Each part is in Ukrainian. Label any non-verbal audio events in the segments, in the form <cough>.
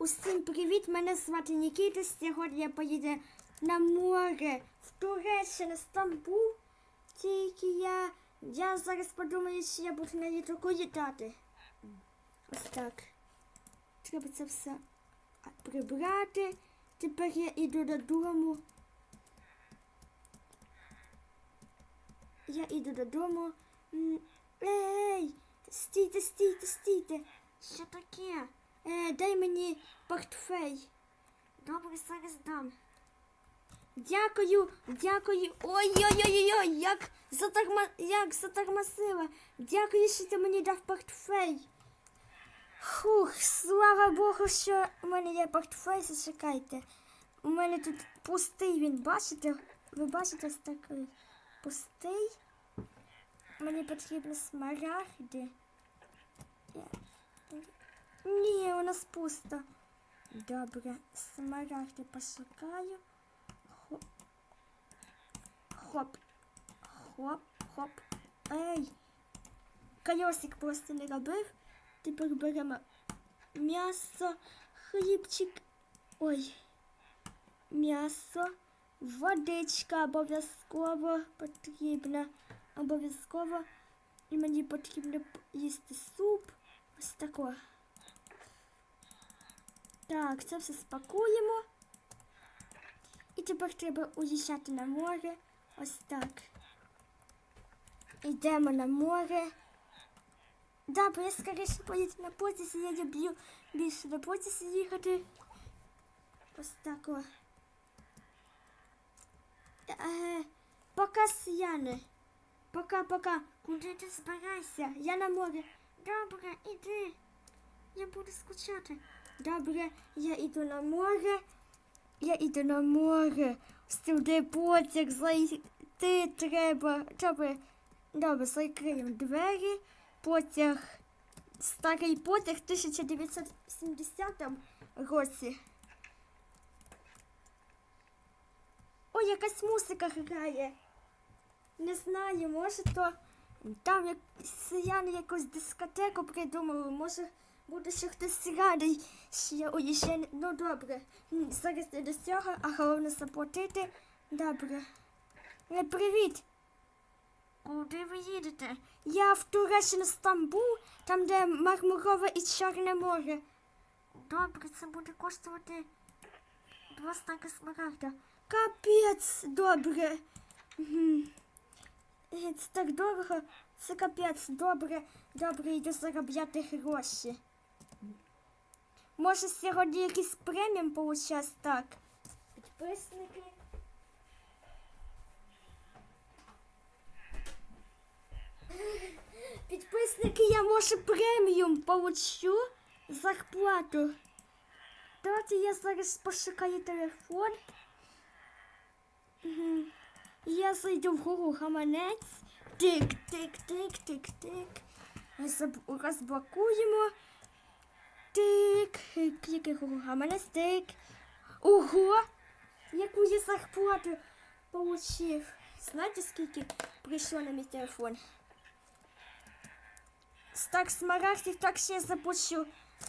Усім привіт! Мене звати Нікіта. Сьогодні я поїду на море в Туреччину, Стамбул. Тільки я, я зараз подумаю, що я буду на літаку літати. Ось так. Треба це все прибрати. Тепер я йду додому. Я йду додому. Ей! Стійте, стійте, стійте. Що таке? Е, дай мені портфель. Добре, зараз дам. Дякую, дякую. Ой-ой-ой-ой, як затарма, як затормозила. Дякую, що ти мені дав портфель. Фух, слава Богу, що у мене є портфель, зачекайте. У мене тут пустий він, бачите? Ви бачите ось такий пустий. Мені потрібно смарагди. Я- Ні, у нас пусто. Добре, смарагди пошукаю. Хоп. Хоп. Хоп, хоп. Ей. Колесик просто не робив. Тепер беремо м'ясо, хлібчик. Ой. М'ясо. Водичка обов'язково потрібна. Обов'язково. І мені потрібно їсти суп. Ось тако. Так, це все спакуємо. І тепер треба уїжджати на море. Ось так. Йдемо на море. Бо я скоріше поїду на потязі, я люблю більше на потязі їхати. Ось так. о. Е, пока, Сяне. Пока-пока. Куди ти збирайся? Я на море. Добре, іди. Я буду скучати. Добре, я йду на море. Я йду на море. Сюди потяг зайти треба. Добре, добре, закриємо двері. Потяг. Старий потяг 1970 році. Ой, якась музика грає. Не знаю, може то там як селяни якусь дискотеку придумали, може буде ще хтось радий, що я уїжджаю. Ну добре. Зараз не до цього, а головне заплатити. Добре. Е, привіт. Куди ви їдете? Я в Туреччину Стамбул, там де Мармурове і Чорне море. Добре, це буде коштувати два стаки смарагда. Капець, добре. Е, Це так дорого. Це капець, добре, добре, йду заробляти гроші. Може сьогодні якийсь преміум получать так. Підписники. Підписники, я може преміум получу зарплату. Давайте я зараз пошукаю телефон. Я зайду в гору гаманець. Тик, тик, тик, тик, тик. Розблокуємо. Тик. Клікай гору гаманець. Тик. Ого! Яку я зарплату получив. Знаєте, скільки прийшло на мій телефон? Так, смарагдів, так ще я заплачу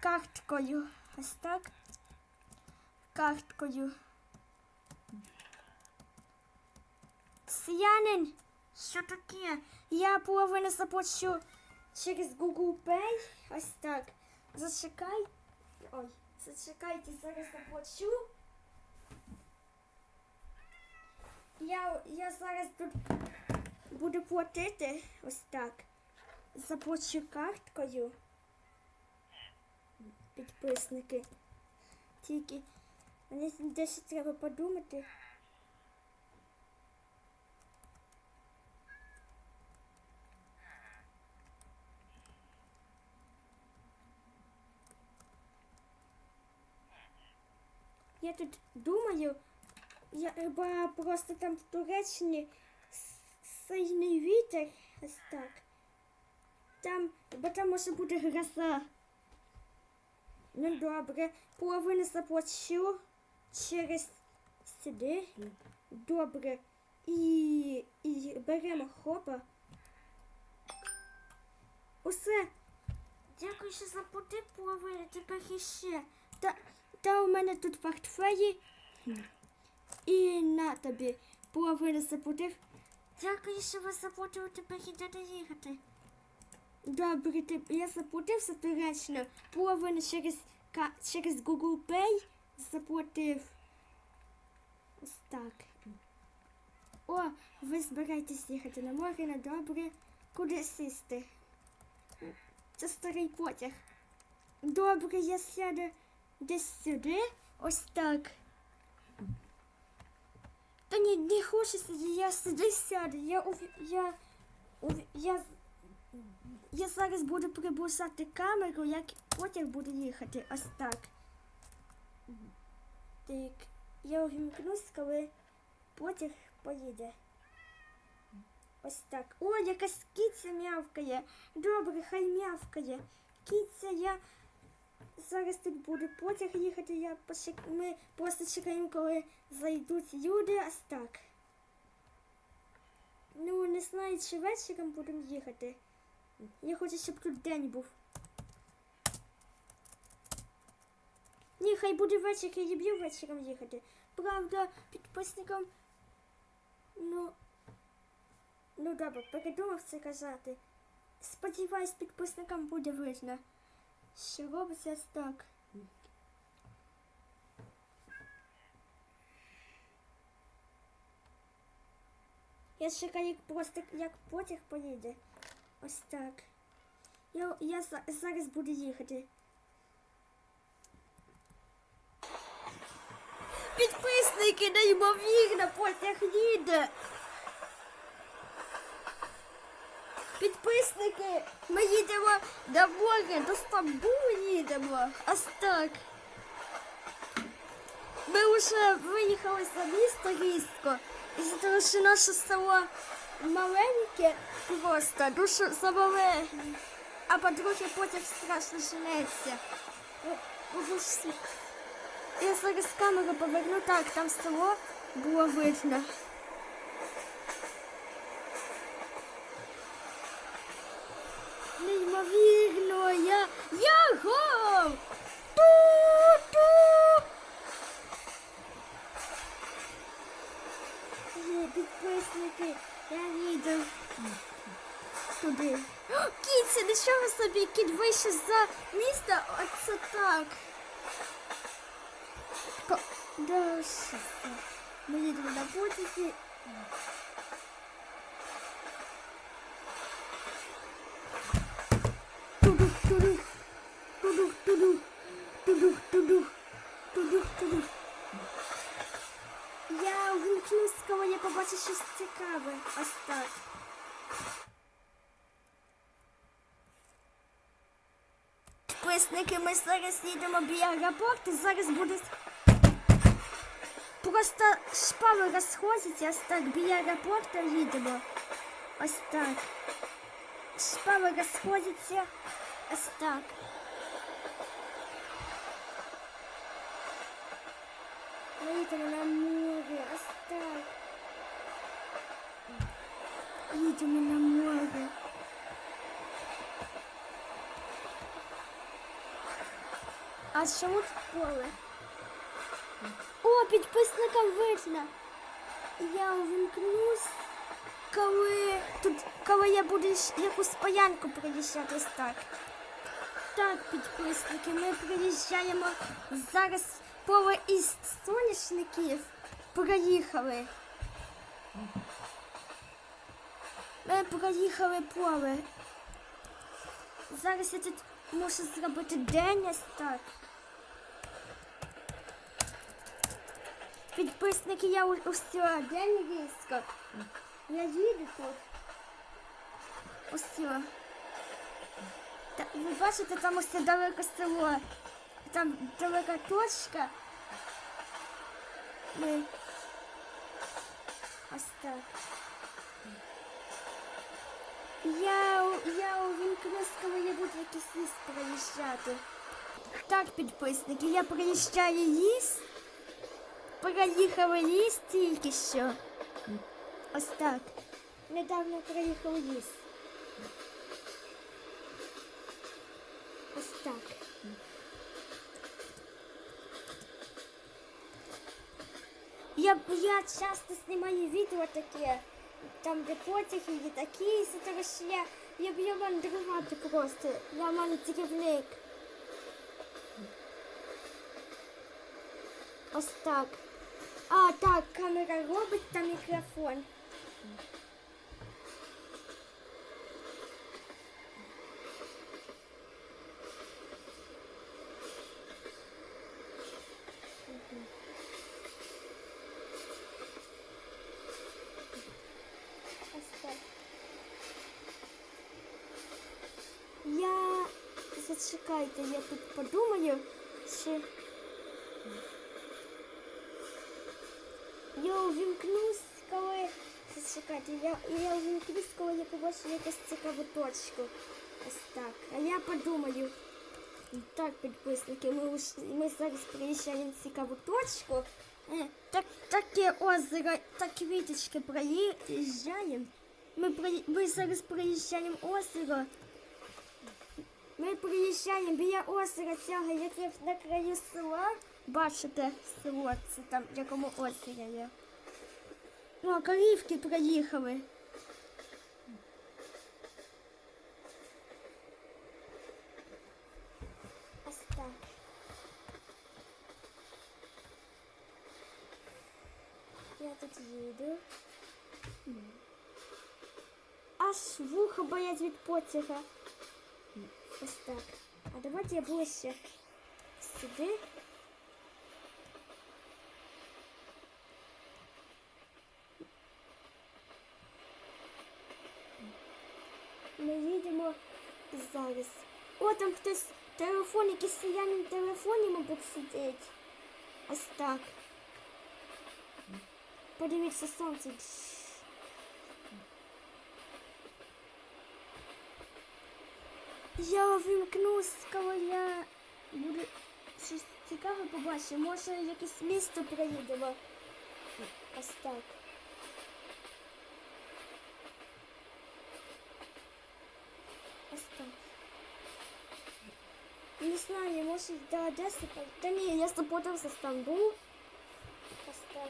карткою. Ось так. Карткою. Сянин, що таке? Я половину заплачу через Google Pay. Ось так. Зачекай. Ой, зачекайте, зараз заплачу. Я, я зараз тут буду платити. Ось так. Заплачу карткою. Підписники. Тільки мені дещо треба подумати. Я тут думаю, я бо просто там в Туреччині сильний вітер. Ось так. Там, бо там може бути гроза. Ну добре, половину заплачу через сюди. Добре. І, і беремо хопа. Усе. Дякую, що заплатив половину, тепер іще. Та Та у мене тут портфелі. І на тобі. Половину заплатив. Дякую, що ви заплатили тебе йдете їхати. Добре, ти, я заплатив заперечно. Половину через, через Google Pay заплатив. Ось так. О, ви збираєтесь їхати на море, на добре. Куди сісти? Це старий потяг. Добре, я сяду десь сюди. Ось так. Та ні, не сидіти, я сюди сяду. Я, я, я я зараз буду приближати камеру, як потяг буде їхати. Ось так. Так. Я увімкнусь, коли потяг поїде. Ось так. О, якась киця м'явкає. Добре, хай м'явкає. Киця, я зараз тут буде потяг їхати. Я пошик... Ми просто чекаємо, коли зайдуть люди. Ось так. Ну, не знаю, чи вечором будемо їхати. Я хочу, щоб тут день був. Ні, хай буде вечір, я люблю вечором їхати. Правда, підписникам. Ну. Ну добре, передумав це казати. Сподіваюсь, підписникам буде видно. Що робиться так. Я чекаю, як просто як потяг поїде. Ось так. Я, я зараз буду їхати. Підписники, неймовірно, потяг їде. Підписники, ми їдемо до моря, до Стамбулу їдемо. Ось так. Ми вже виїхали за місто різко. І того, що наше село маленьке просто, дуже замале. А по-друге, потяг страшно женеться. Я зараз камеру поверну так, там село було видно. Неймовірно, я. Яго! Ту-ту! Є підписники, я їду туди. О, Кіці, нічого собі, кіт вийшов за місто, оце так. Ко... Да, що? Ми їдемо на потязі. Я увімкнусь, коли я побачу щось цікаве. Ось так. Підписники, ми зараз їдемо біля аеропорту, зараз буде... Просто шпали розходяться, ось так, біля аеропорту їдемо. Ось так. Шпали розходяться, ось так. Ми їдемо на море, ось так. Їдемо на море. А чому тут поле? О, підписникам видно. Я увімкнусь, коли тут, коли я буду якусь паянку приїжджати так. Так, підписники, ми приїжджаємо зараз поле із соняшників. Проїхали. Ми проїхали поле. Зараз я тут можу зробити день ось так. Підписники, я у- день різко. Я їду тут. Усього. Та, ви бачите, там ось далеко село. Там далека точка. Ми. Ось так. Я, я увімкнусь, коли я буду якийсь ліс проїжджати. Так, підписники, я проїжджаю ліс. Проїхали ліс тільки що. Ось так. Недавно проїхав ліс. Так. Я я часто снимаю видео такие, там де потяги, літаки, все таке що я, я б я просто. Я мандрівник. Ось так. А, так, камера робить та мікрофон. Зачекайте, я тут подумаю, чи я увімкнусь, коли зачекайте, я, я увімкнусь, коли я побачу якусь цікаву точку. Ось так. А я подумаю. Так, підписники, ми, уж, ми зараз приїжджаємо в цікаву точку. Е, Так, таке озеро, так квіточки проїжджаємо. Ми, при, ми зараз приїжджаємо озеро. Ми приїжджаємо біля озера цього, яке на краю села. Бачите село, це там якому озері є. Ну, а корівки проїхали. Ось. Я тут їду. Аж вуха боять від потяга. Ось так. А давайте я ближче сюди. Ми їдемо зараз. О, там хтось телефон, якийсь селянин телефоні, мабуть, сидить. Ось так. Подивіться сонце. Я увімкнусь, коли я буду щось цікаве побачу. Може якесь місто приїдемо. Ось так. Ось так. Не знаю, може до Одеси. по- Та ні, я заплутався в Стамбул. Ось так.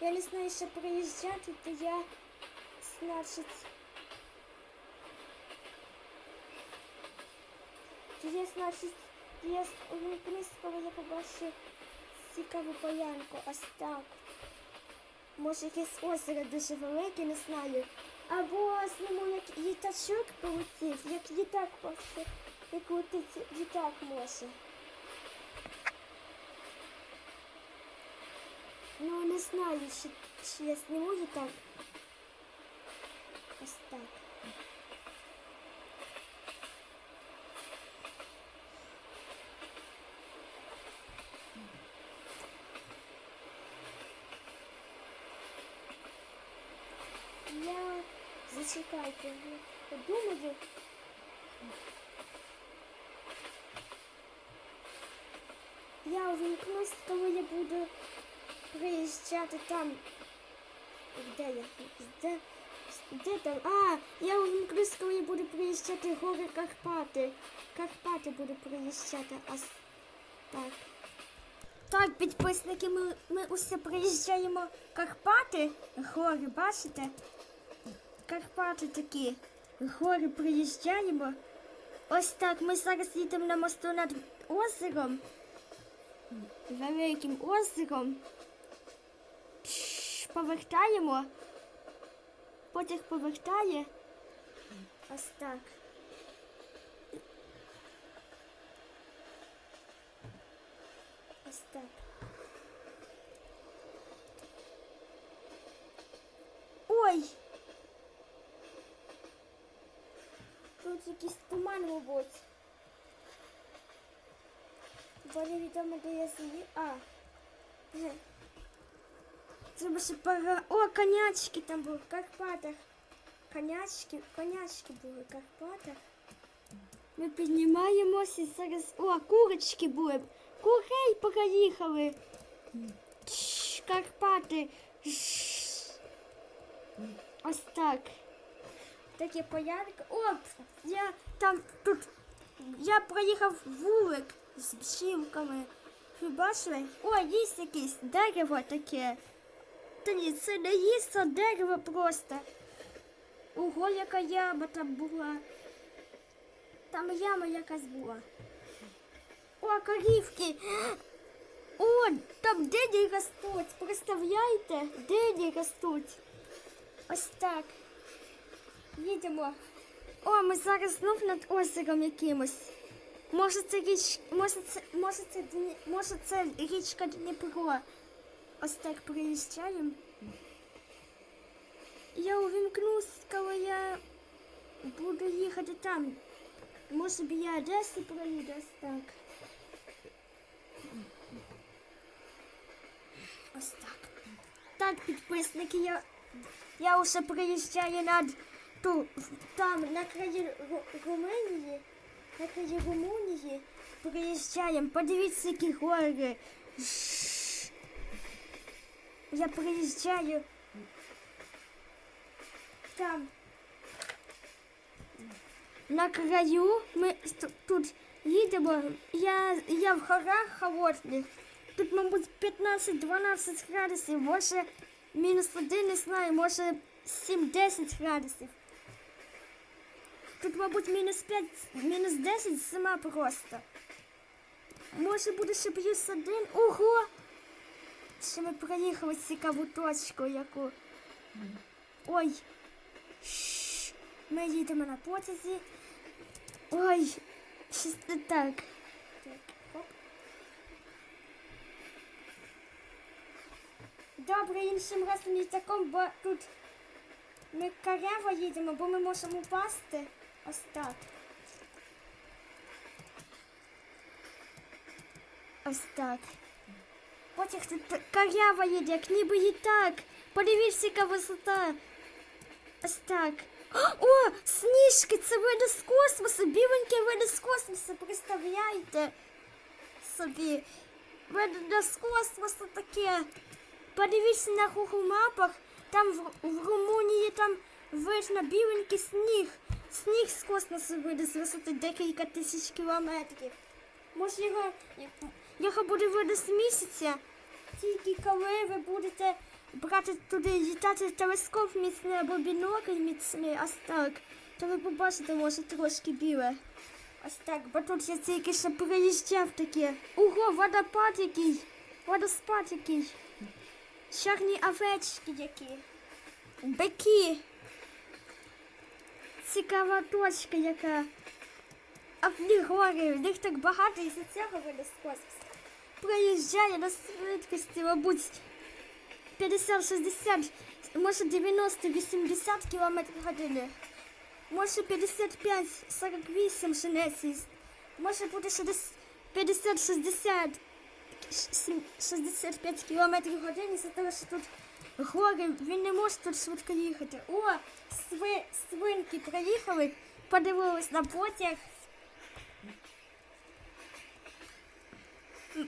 Я не знаю, що приїжджати, то я, значить, Я, значить, я увімкнусь, коли я побачу цікаву полянку. Ось так. Може якесь озеро дуже велике, не знаю. Або зніму як літачок полетів, як літак просто, як летить літак може. Ну, не знаю, чи, чи я зніму літак. Ось так. Я зачекайте, я подумаю. Я увімкнусь, коли я буду приїжджати там. Де я? Де, де там? А, я увімкнусь, коли я буду приїжджати гори Карпати. Карпати буду приїжджати. А так. Так, підписники, ми, ми усе приїжджаємо Карпати. Гори, бачите? Карпати такі. Гори приїжджаємо. Ось так, ми зараз їдемо на мосту над озером. Великим озером. Повертаємо. Потяг повертає. Ось так. Ось так. Ой! якийсь туман, мабуть. Бо невідомо, де я з'їв. А. Ге. Треба ще пора. О, конячки там були в Карпатах. Конячки, конячки були в Карпатах. Ми піднімаємося і зараз. О, курочки були. Курей поїхали. Чш, Карпати. Жш. Ось так. Таке полянка. О, я там тут. Я проїхав вулик з бджілками. Ви бачили? О, є якесь дерево таке. Та ні, це не є, це дерево просто. Ого, яка яма там була. Там яма якась була. О, корівки. О, там дині ростуть. Представляєте? Дині ростуть. Ось так. Їдемо. О, ми зараз знов над озером якимось. Може це річ, може це, може це, може це річка Дніпро. Ось так приїжджаємо. Я увімкнусь, коли я буду їхати там. Може біля Одеси проїду ось так. Ось так. Так, підписники, я, я вже приїжджаю над там, на краї Ру- Румунії. На краї Румунії приїжджаємо. Подивіться, які гори. Я приїжджаю. Там. На краю ми тут їдемо. Я, я в горах холодних. Тут, мабуть, 15-12 градусів, може мінус один, не знаю, може 7-10 градусів. Тут, мабуть, мінус 5, мінус 10 зима просто. Може буде ще плюс один. Ого! Ще ми проїхали цікаву точку, яку. Ой. Шш. Ми їдемо на потязі. Ой, щось не так. Добре, іншим разом літаком, бо тут ми каряво їдемо, бо ми можемо упасти. Ось так. Так. Потяг каряво їде, як ніби літак. Подивіться, яка висота. Ось так. О, сніжки, це види з космосу, біленькі види з космосу, представляєте собі. Види з космосу таке. Подивіться на Google мапах, там в, в Румунії там видно біленький сніг. Сніг з космосу види з висоти декілька тисяч кілометрів. Може його, його буде видно з місяця, тільки коли ви будете брати туди літати телескоп міцний або бінокль міцний, ось так. То ви побачите, може трошки біле. Ось так, бо тут я тільки ще приїжджав таке. Ого, водопад який, водоспад який. Чорні овечки які. Бики. Цікава точка яка. А в них гори, в них так багато і за цього видно з. Проїжджає на швидкості, мабуть, 50-60, може 90-80 км години. Може 55-48 шинесіс. Може бути 50-60 сім- 65 км в годину, за того, що тут гори, він не може тут швидко їхати. О, сви, свинки приїхали, подивились на потяг.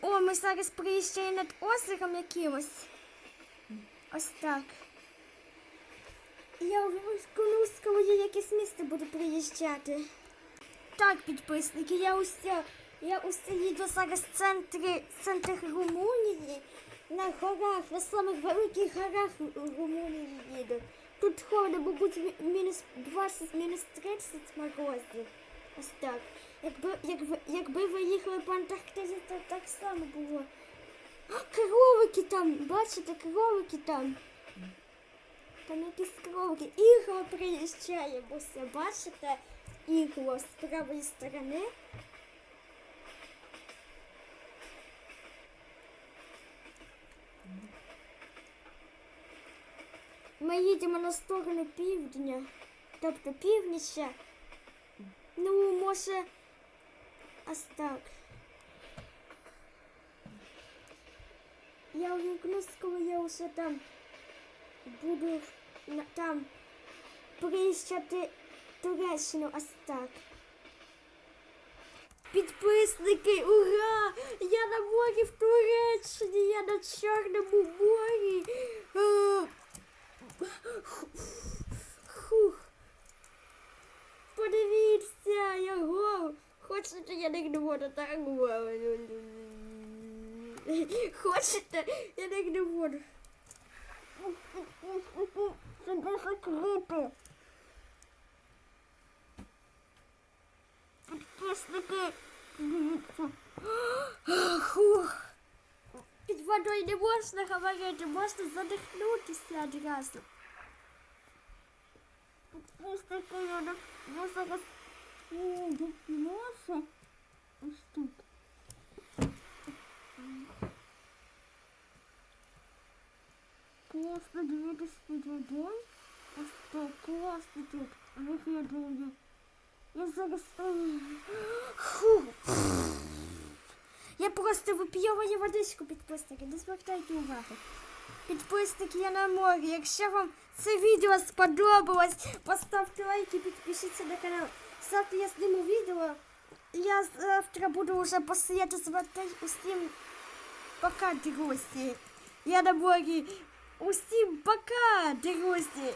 О, ми зараз приїжджаємо над озером якимось. Ось так. Я вконусь, коли я якесь місце буду приїжджати. Так, підписники, я уся, я уся їду зараз в центрі, в центрі Румунії, на горах, на самих великих горах Румунії їду. Тут холодно, мабуть, мі- мінус 20, мінус 30 морозів. Ось так. Якби, якби, якби ви їхали по Антарктиді, то так само було. А, кролики там, бачите, кролики там. Там якісь кролики. Ігло приїжджає, бо все, бачите, ігло з правої сторони. Ми їдемо на сторону півдня, тобто північчя. Ну, може, ось так. Я увімкнусь, коли я вже там буду на- там приїжджати Туреччину ось так. Підписники, ура! Я на морі в Туреччині, я на Чорному морі. Хух. Подивіться його. Хочете, я не буду так говорити. Хочете? Я не буду. Це дуже круто. Підписники. Хух. Під водою не можна говорити, можна задихнутися одразу. Підписники, я, не- я зараз... О, тут носа. Ось тут. Класно дивитись під водою. Ось так, класно тут виглядає. Я зараз... <gasps> Фу. Я просто вип'ю водичку підписники, не звертайте уваги. Підписники, я на морі. Якщо вам це відео сподобалось, поставте лайк і підпишіться на канал. Завтра я зніму відео. Я завтра буду вже вами усім. Пока, друзі. Я на морі. Усім пока, друзі.